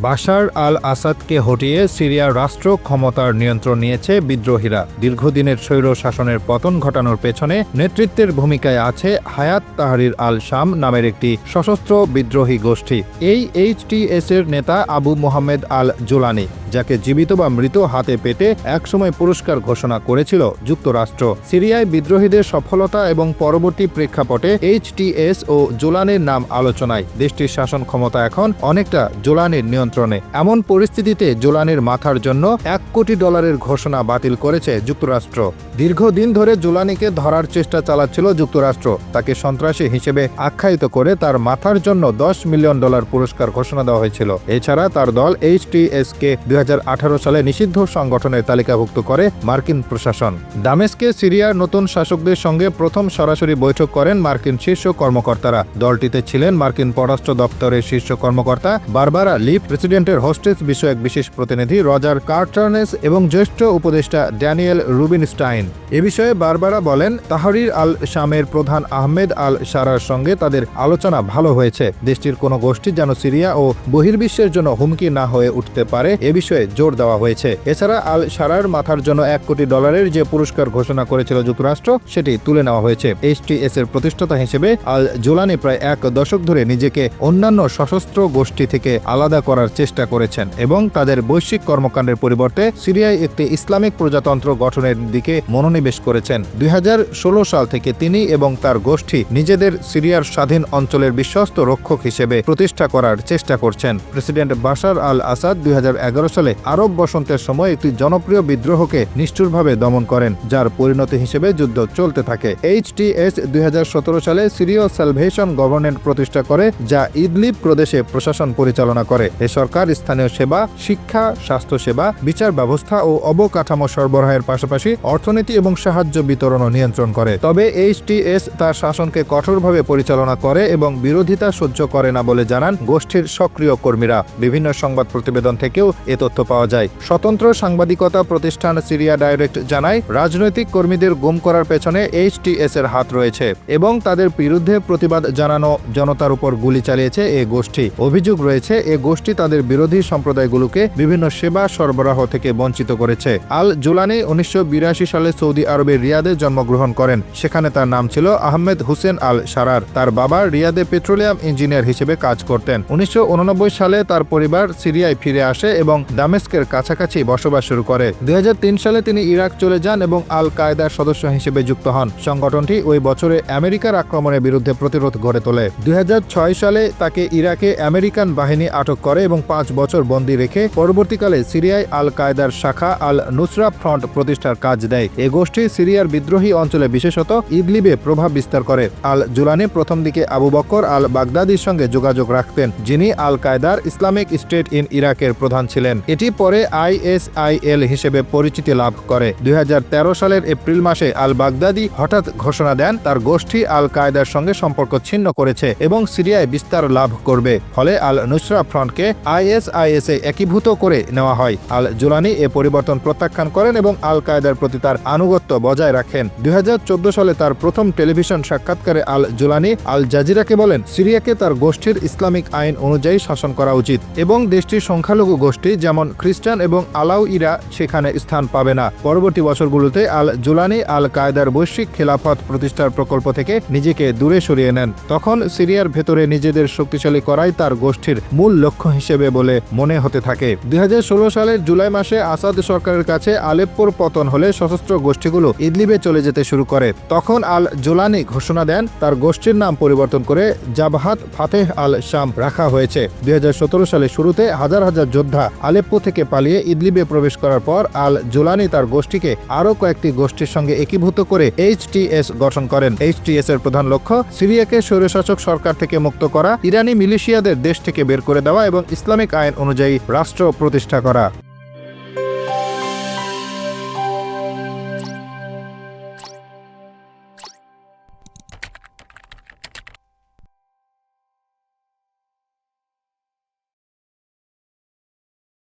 বাশার আল আসাদকে হটিয়ে সিরিয়ার রাষ্ট্র ক্ষমতার নিয়ন্ত্রণ নিয়েছে বিদ্রোহীরা। দীর্ঘদিনের স্বৈর শাসনের পতন ঘটানোর পেছনে নেতৃত্বের ভূমিকায় আছে হায়াত তাহরির আল শাম নামের একটি সশস্ত্র বিদ্রোহী গোষ্ঠী। এই এইচটিএস এর নেতা আবু মোহাম্মদ আল জোলানি যাকে জীবিত বা মৃত হাতে পেতে একসময় পুরস্কার ঘোষণা করেছিল যুক্তরাষ্ট্র। সিরিয়ায় বিদ্রোহীদের সফলতা এবং পরবর্তী প্রেক্ষাপটে এইচটিএস ও জোলানের নাম আলোচনায়। দেশটির শাসন ক্ষমতা এখন অনেকটা জোলানের নিয়ন্ত্রণে। এমন পরিস্থিতিতে জোলানের মাথার জন্য এক কোটি ডলারের ঘোষণা বাতিল করেছে যুক্তরাষ্ট্র। দীর্ঘদিন ধরে জোলানিকে ধরার চেষ্টা চালাচ্ছিল যুক্তরাষ্ট্র। তাকে সন্ত্রাসী হিসেবে আখ্যায়িত করে তার মাথার জন্য দশ মিলিয়ন ডলার পুরস্কার ঘোষণা দেওয়া হয়েছিল। এছাড়া তার দল এইচটিএস কে দুই সালে নিষিদ্ধ সংগঠনের তালিকাভুক্ত করে মার্কিন প্রশাসন। দামেস্কে সিরিয়ার নতুন শাসকদের সঙ্গে প্রথম সরাসরি বৈঠক করেন মার্কিন শীর্ষ কর্মকর্তারা। দলটিতে ছিলেন মার্কিন পররাষ্ট্র দপ্তরের শীর্ষ কর্মকর্তা বারবারা লিপ প্রেসিডেন্টের হোস্টেস বিষয়ক বিশেষ প্রতিনিধি রজার কার্টার্নেস এবং জ্যেষ্ঠ উপদেষ্টা ড্যানিয়েল রুবিনস্টাইন। এ বিষয়ে বারবারা বলেন, তাহরির আল শামের প্রধান আহমেদ আল সারার সঙ্গে তাদের আলোচনা ভালো হয়েছে। দেশটির কোনো গোষ্ঠী যেন সিরিয়া ও বহির্বিশ্বের জন্য হুমকি না হয়ে উঠতে পারে, এ বিষয়ে জোর দেওয়া হয়েছে। এছাড়া আল সারার মাথার জন্য এক কোটি ডলারের যে পুরস্কার ঘোষণা করেছিল যুক্তরাষ্ট্র, সেটি তুলে নেওয়া হয়েছে। এইচটিএস এর প্রতিষ্ঠাতা হিসেবে আল জোলানি প্রায় এক দশক ধরে নিজেকে অন্যান্য সশস্ত্র গোষ্ঠী থেকে আলাদা করার চেষ্টা করেছেন এবং তাদের বৈশ্বিক কর্মকাণ্ডের পরিবর্তে সিরিয়ায় একটি ইসলামিক প্রজাতন্ত্র গঠনের দিকে মনোনিবেশ করেছেন। দুই সাল থেকে তিনি এবং তার গোষ্ঠী নিজেদের সিরিয়ার স্বাধীন অঞ্চলের বিশ্বস্ত রক্ষক হিসেবে প্রতিষ্ঠা করার চেষ্টা করছেন। প্রেসিডেন্ট বাশার আল আসাদ দুই সালে আরব বসন্তের সময় একটি জনপ্রিয় বিদ্রোহকে নিষ্ঠুরভাবে দমন করেন, যার পরিণতি হিসেবে যুদ্ধ চলতে থাকে। এইচ হাজার সতেরো সালে সিরিয় স্যালভেশন গভর্নমেন্ট প্রতিষ্ঠা করে, যা ইদলিব প্রদেশে প্রশাসন পরিচালনা করে। এ সরকার, স্থানীয় সেবা, শিক্ষা স্বাস্থ্যসেবা বিচার ব্যবস্থা ও অবকাঠামো সরবরাহের পাশাপাশি অর্থনীতি এবং সাহায্য বিতরণও নিয়ন্ত্রণ করে। তবে এইচটিএস তার শাসনকে কঠোরভাবে পরিচালনা করে এবং বিরোধিতা সহ্য করে না বলে জানান গোষ্ঠীর সক্রিয় কর্মীরা। বিভিন্ন সংবাদ প্রতিবেদন থেকেও এ তথ্য পাওয়া যায়। স্বতন্ত্র সাংবাদিকতা প্রতিষ্ঠান সিরিয়া ডাইরেক্ট জানায়, রাজনৈতিক কর্মীদের গুম করার পেছনে এইচটিএস এর হাত রয়েছে এবং তাদের বিরুদ্ধে প্রতিবাদ জানানো জনতার উপর গুলি চালিয়েছে এ গোষ্ঠী। অভিযোগ রয়েছে, এ গোষ্ঠী তাদের বিরোধী সম্প্রদায়গুলোকে বিভিন্ন সেবা সরবরাহ থেকে বঞ্চিত করেছে। আল জুলানি উনিশশো সালে সৌদি আরবের রিয়াদে জন্মগ্রহণ করেন। সেখানে তার নাম ছিল আহমেদ হুসেন আল সারার। তার বাবা রিয়াদে পেট্রোলিয়াম ইঞ্জিনিয়ার হিসেবে কাজ করতেন। উনিশশো সালে তার পরিবার সিরিয়ায় ফিরে আসে এবং দামেস্কের কাছাকাছি বসবাস শুরু করে। দুই হাজার তিন সালে তিনি ইরাক চলে যান এবং আল কায়দার সদস্য হিসেবে যুক্ত হন। সংগঠনটি ওই বছরে আমেরিকার আক্রমণের বিরুদ্ধে প্রতিরোধ গড়ে তোলে। দুই হাজার ছয় সালে তাকে ইরাকে আমেরিকান বাহিনী আটক করে এবং পাঁচ বছর বন্দী রেখে পরবর্তীকালে সিরিয়ায় আল কায়দার শাখা আল নুসরা ফ্রন্ট প্রতিষ্ঠার কাজ দেয়। এ গোষ্ঠী সিরিয়ার বিদ্রোহী অঞ্চলে বিশেষত ইদলিবে প্রভাব বিস্তার করে। আল জুলানি প্রথম দিকে আবু বক্কর আল বাগদাদির সঙ্গে যোগাযোগ রাখতেন, যিনি আল কায়দার ইসলামিক স্টেট ইন ইরাকের প্রধান ছিলেন। এটি পরে আইএসআইএল হিসেবে পরিচিতি লাভ করে। দুই হাজার তেরো সালের এপ্রিল মাসে আল বাগদাদি হঠাৎ ঘোষণা দেন, তার গোষ্ঠী আল কায়দার সঙ্গে সম্পর্ক ছিন্ন করেছে এবং সিরিয়ায় বিস্তার লাভ করবে। ফলে আল নুসরা ফ্রন্টকে আইএসআইএস এ একীভূত করে নেওয়া হয়। আল জুলানি এ পরিবর্তন প্রত্যাখ্যান করেন এবং আল কায়দার প্রতি তার আনুগত্য বজায় রাখেন। দুই সালে তার প্রথম টেলিভিশন সাক্ষাৎকারে আল জুলানি আল জাজিরাকে বলেন, সিরিয়াকে তার গোষ্ঠীর ইসলামিক আইন অনুযায়ী শাসন করা উচিত এবং দেশটির সংখ্যালঘু গোষ্ঠী যেমন খ্রিস্টান এবং আলাউইরা সেখানে স্থান পাবে না। পরবর্তী বছরগুলোতে আল জুলানি আল কায়দার বৈশ্বিক খেলাফত প্রতিষ্ঠার প্রকল্প থেকে নিজেকে দূরে সরিয়ে নেন। তখন সিরিয়ার ভেতরে নিজেদের শক্তিশালী করাই তার গোষ্ঠীর মূল লক্ষ্য হিসেবে বলে মনে হতে থাকে। দুই হাজার ষোলো সালের জুলাই মাসে আসাদ সরকারের কাছে আলেপ্পোর পতন হলে সশস্ত্র গোষ্ঠীগুলো ইদলিবে চলে যেতে শুরু করে। তখন আল জোলানি ঘোষণা দেন, তার গোষ্ঠীর নাম পরিবর্তন করে জাবাহাত ফাতেহ আল শাম রাখা হয়েছে। দুই সালের শুরুতে হাজার হাজার যোদ্ধা আলেপ্পো থেকে পালিয়ে ইদলিবে প্রবেশ করার পর আল জোলানি তার গোষ্ঠীকে আরও কয়েকটি গোষ্ঠীর সঙ্গে একীভূত করে এইচটিএস গঠন করেন। এইচটিএস এর প্রধান লক্ষ্য, সিরিয়াকে স্বৈরশাসক সরকার থেকে মুক্ত করা, ইরানি মিলিশিয়াদের দেশ থেকে বের করে দেওয়া এবং ইসলামিক আইন অনুযায়ী রাষ্ট্র প্রতিষ্ঠা করা।